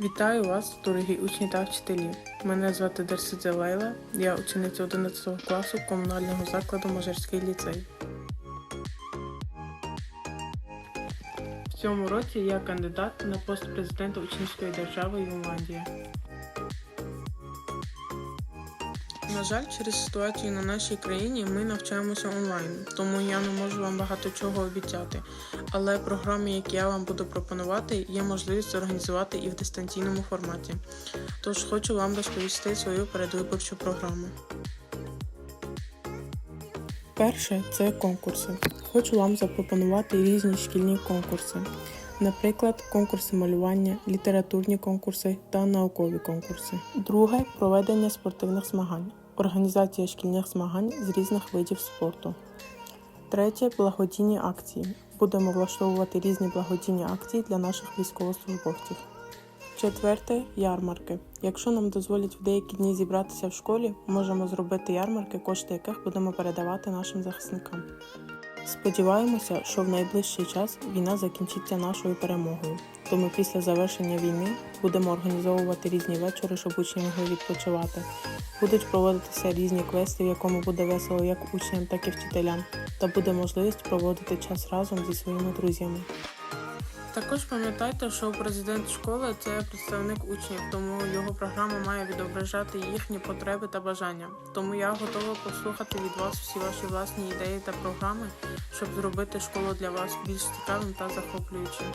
Вітаю вас, дорогі учні та вчителі. Мене звати Дерсидзе Лейла, я учениця 11 класу комунального закладу Можерський ліцей. В цьому році я кандидат на пост президента учнівської держави Ірландія. На жаль, через ситуацію на нашій країні ми навчаємося онлайн, тому я не можу вам багато чого обіцяти. Але програми, які я вам буду пропонувати, є можливість організувати і в дистанційному форматі. Тож хочу вам розповісти свою передвиборчу програму. Перше це конкурси. Хочу вам запропонувати різні шкільні конкурси. Наприклад, конкурси малювання, літературні конкурси та наукові конкурси. Друге проведення спортивних змагань, організація шкільних змагань з різних видів спорту. Третє благодійні акції. Будемо влаштовувати різні благодійні акції для наших військовослужбовців. Четверте ярмарки. Якщо нам дозволять в деякі дні зібратися в школі, можемо зробити ярмарки, кошти яких будемо передавати нашим захисникам. Сподіваємося, що в найближчий час війна закінчиться нашою перемогою. Тому після завершення війни будемо організовувати різні вечори, щоб учні могли відпочивати. Будуть проводитися різні квести, в якому буде весело як учням, так і вчителям, та буде можливість проводити час разом зі своїми друзями. Також пам'ятайте, що президент школи це представник учнів, тому його програма має відображати їхні потреби та бажання. Тому я готова послухати від вас всі ваші власні ідеї та програми, щоб зробити школу для вас більш цікавим та захоплюючим.